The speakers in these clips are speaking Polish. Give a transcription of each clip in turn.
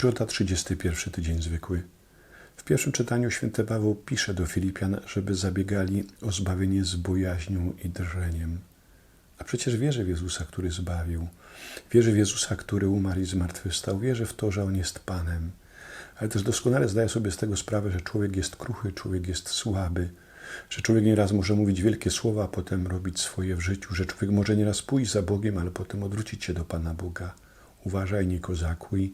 Środa, 31 tydzień zwykły. W pierwszym czytaniu święty Paweł pisze do Filipian, żeby zabiegali o zbawienie z bojaźnią i drżeniem. A przecież wierzę w Jezusa, który zbawił. Wierzę w Jezusa, który umarł i zmartwychwstał. Wierzę w to, że On jest Panem. Ale też doskonale zdaję sobie z tego sprawę, że człowiek jest kruchy, człowiek jest słaby, że człowiek nieraz może mówić wielkie słowa, a potem robić swoje w życiu, że człowiek może nieraz pójść za Bogiem, ale potem odwrócić się do Pana Boga. Uważaj, nie kozakuj,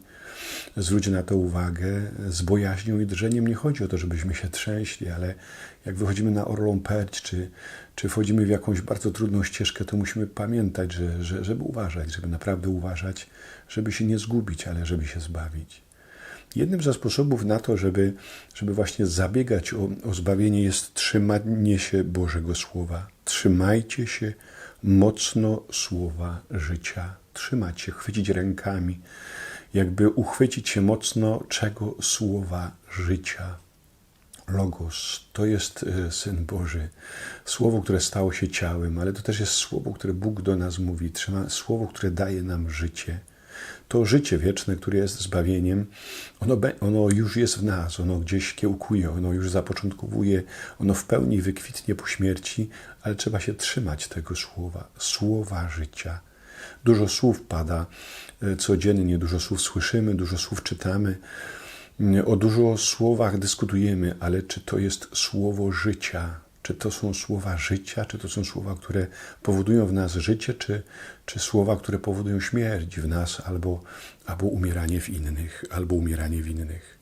zwróć na to uwagę. Z bojaźnią i drżeniem nie chodzi o to, żebyśmy się trzęśli, ale jak wychodzimy na orlą perć, czy, czy wchodzimy w jakąś bardzo trudną ścieżkę, to musimy pamiętać, że, że, żeby uważać, żeby naprawdę uważać, żeby się nie zgubić, ale żeby się zbawić. Jednym ze sposobów na to, żeby, żeby właśnie zabiegać o, o zbawienie, jest trzymanie się Bożego Słowa. Trzymajcie się mocno słowa życia. Trzymać się, chwycić rękami, jakby uchwycić się mocno czego słowa życia. Logos to jest e, Syn Boży, słowo, które stało się ciałem, ale to też jest słowo, które Bóg do nas mówi, trzyma, słowo, które daje nam życie. To życie wieczne, które jest zbawieniem, ono, ono już jest w nas, ono gdzieś kiełkuje, ono już zapoczątkowuje, ono w pełni wykwitnie po śmierci, ale trzeba się trzymać tego słowa, słowa życia. Dużo słów pada e, codziennie, dużo słów słyszymy, dużo słów czytamy, o dużo słowach dyskutujemy, ale czy to jest słowo życia? Czy to są słowa życia, czy to są słowa, które powodują w nas życie, czy, czy słowa, które powodują śmierć w nas, albo, albo umieranie w innych, albo umieranie w innych?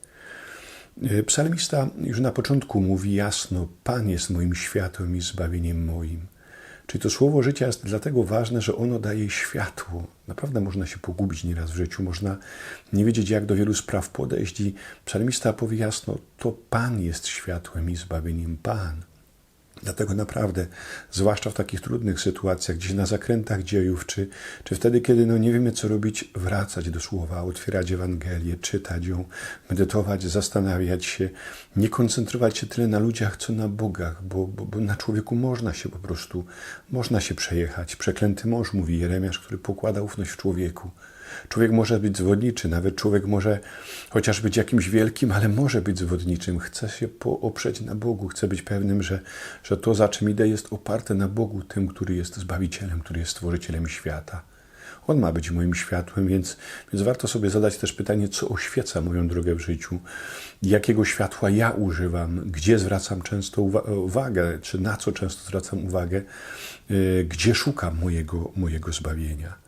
E, psalmista już na początku mówi jasno: Pan jest moim światłem i zbawieniem moim. Czyli to słowo życia jest dlatego ważne, że ono daje światło. Naprawdę można się pogubić nieraz w życiu, można nie wiedzieć, jak do wielu spraw podejść. I psalmista powie jasno: To Pan jest światłem i zbawieniem Pan. Dlatego naprawdę, zwłaszcza w takich trudnych sytuacjach, gdzieś na zakrętach dziejów, czy, czy wtedy, kiedy no nie wiemy, co robić, wracać do słowa, otwierać Ewangelię, czytać ją, medytować, zastanawiać się, nie koncentrować się tyle na ludziach, co na Bogach, bo, bo, bo na człowieku można się po prostu, można się przejechać. Przeklęty mąż, mówi Jeremiasz, który pokłada ufność w człowieku. Człowiek może być zwodniczy, nawet człowiek może chociaż być jakimś wielkim, ale może być zwodniczym. Chce się oprzeć na Bogu, chce być pewnym, że, że to, za czym idę, jest oparte na Bogu, tym, który jest Zbawicielem, który jest Stworzycielem świata. On ma być moim światłem, więc, więc warto sobie zadać też pytanie, co oświeca moją drogę w życiu, jakiego światła ja używam, gdzie zwracam często uwagę, czy na co często zwracam uwagę, y, gdzie szukam mojego, mojego zbawienia.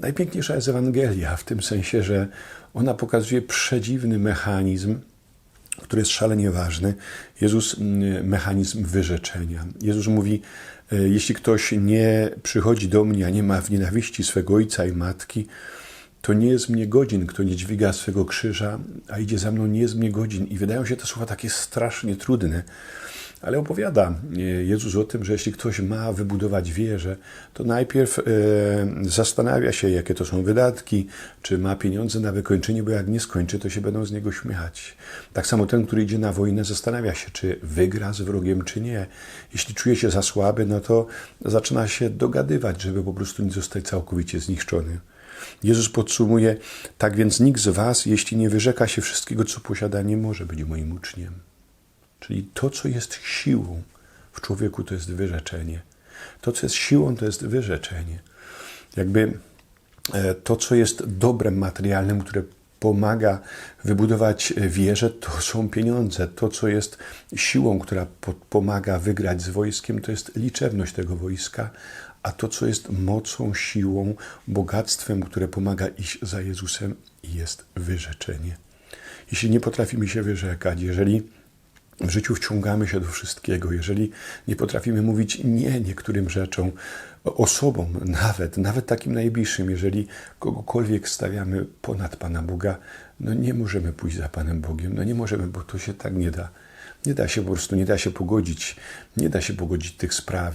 Najpiękniejsza jest Ewangelia w tym sensie, że ona pokazuje przedziwny mechanizm, który jest szalenie ważny. Jezus, mm, mechanizm wyrzeczenia. Jezus mówi: e, Jeśli ktoś nie przychodzi do mnie, a nie ma w nienawiści swego ojca i matki, to nie jest mnie godzin, kto nie dźwiga swego krzyża, a idzie za mną, nie jest mnie godzin. I wydają się te słowa takie strasznie trudne. Ale opowiada e, Jezus o tym, że jeśli ktoś ma wybudować wieżę, to najpierw e, zastanawia się, jakie to są wydatki, czy ma pieniądze na wykończenie, bo jak nie skończy, to się będą z niego śmiać. Tak samo ten, który idzie na wojnę, zastanawia się, czy wygra z wrogiem, czy nie. Jeśli czuje się za słaby, no to zaczyna się dogadywać, żeby po prostu nie zostać całkowicie zniszczony. Jezus podsumuje: Tak więc nikt z Was, jeśli nie wyrzeka się wszystkiego, co posiada, nie może być moim uczniem. Czyli to, co jest siłą w człowieku, to jest wyrzeczenie. To, co jest siłą, to jest wyrzeczenie. Jakby e, to, co jest dobrem materialnym, które pomaga wybudować wieżę, to są pieniądze. To, co jest siłą, która pomaga wygrać z wojskiem, to jest liczebność tego wojska. A to, co jest mocą, siłą, bogactwem, które pomaga iść za Jezusem, jest wyrzeczenie. Jeśli nie potrafimy się wyrzekać, jeżeli w życiu wciągamy się do wszystkiego, jeżeli nie potrafimy mówić nie niektórym rzeczom, osobom, nawet, nawet takim najbliższym, jeżeli kogokolwiek stawiamy ponad Pana Boga, no nie możemy pójść za Panem Bogiem, no nie możemy, bo to się tak nie da. Nie da się po prostu, nie da się pogodzić, nie da się pogodzić tych spraw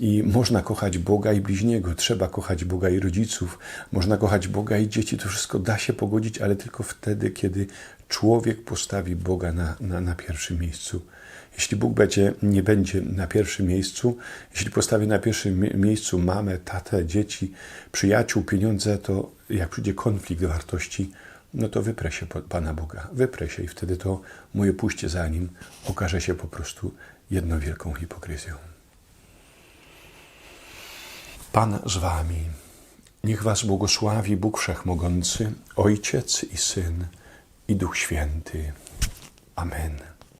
i, można kochać Boga i bliźniego, trzeba kochać Boga i rodziców, można kochać Boga i dzieci, to wszystko da się pogodzić, ale tylko wtedy, kiedy człowiek postawi Boga na, na, na pierwszym miejscu. Jeśli Bóg będzie, nie będzie na pierwszym miejscu, jeśli postawi na pierwszym miejscu mamę, tatę, dzieci, przyjaciół, pieniądze, to jak przyjdzie konflikt wartości, no to wyprę się Pana Boga, wyprę się i wtedy to moje pójście za Nim okaże się po prostu jedną wielką hipokryzją. Pan z Wami. Niech Was błogosławi Bóg Wszechmogący, Ojciec i Syn i Duch Święty. Amen.